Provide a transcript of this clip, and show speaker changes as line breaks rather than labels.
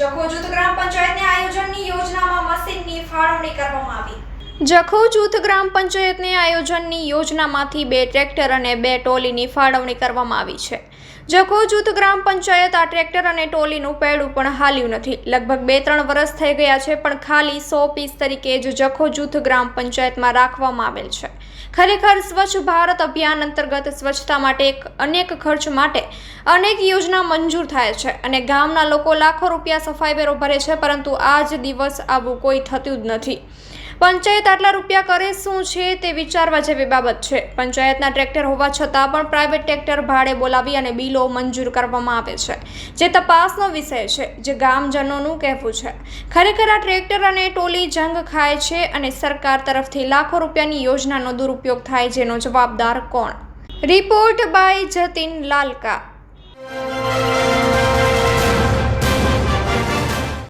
જખો ગ્રામ પંચાયતને આયોજનની યોજનામાં મશીનની ફાળવણી કરવામાં આવી. જખો જૂથ ગ્રામ પંચાયતની આયોજનની યોજનામાંથી બે ટ્રેક્ટર અને બે ટોલીની ફાળવણી કરવામાં આવી છે. જખો જૂથ ગ્રામ પંચાયત આ ટ્રેક્ટર અને ટોલીનું પેડું પણ હાલ્યું નથી. લગભગ બે ત્રણ વર્ષ થઈ ગયા છે, પણ ખાલી સો પીસ તરીકે જ જખો જૂથ ગ્રામ પંચાયતમાં રાખવામાં આવેલ છે. ખરેખર સ્વચ્છ ભારત અભિયાન અંતર્ગત સ્વચ્છતા માટે અનેક ખર્ચ માટે અનેક યોજના મંજૂર થાય છે અને ગામના લોકો લાખો રૂપિયા સફાઈ વેરો ભરે છે, પરંતુ આજ દિવસ આવું કોઈ થતું જ નથી. પંચાયત આટલા રૂપિયા કરે શું છે તે વિચારવા જેવી બાબત છે. પંચાયતના ટ્રેક્ટર હોવા છતાં પણ પ્રાઇવેટ ટ્રેક્ટર ભાડે બોલાવી અને બિલો મંજૂર કરવામાં આવે છે, જે તપાસનો વિષય છે, જે ગામજનોનું કહેવું છે. ખરેખર આ ટ્રેક્ટર અને ટોલી જંગ ખાય છે અને સરકાર તરફથી લાખો રૂપિયાની યોજનાનો દુરુપયોગ થાય, જેનો જવાબદાર કોણ? Report by Jatin Lalka.